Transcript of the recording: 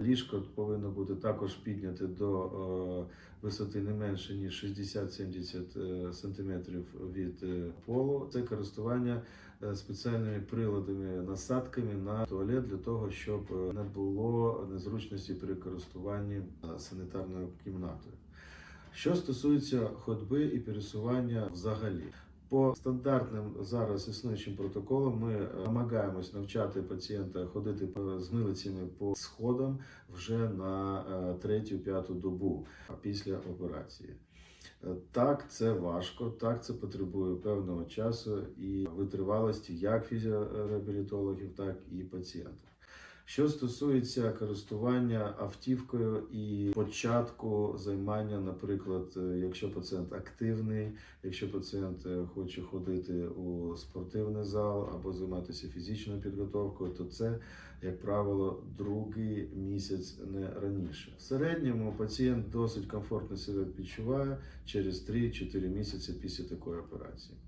Ліжко повинно бути також підняте до е, висоти не менше ніж 60-70 см від е, полу. Це користування е, спеціальними приладами, насадками на туалет для того, щоб е, не було незручності при користуванні е, санітарною кімнатою. Що стосується ходьби і пересування взагалі. По стандартним зараз існуючим протоколам ми е, намагаємось навчати пацієнта ходити з милицями по сходам вже на е, третю-п'яту добу після операції. Е, Так, це важко, так це потребує певного часу і витривалості як фізіореабілітологів, так і пацієнта. Що стосується користування автівкою і початку займання, наприклад, е, якщо пацієнт активний, якщо пацієнт е, хоче ходити у спортивний зал або займатися фізичною підготовкою, то це, як правило, другий місяць не раніше. В середньому пацієнт досить комфортно себе відчуває через 3-4 місяці після такої операції.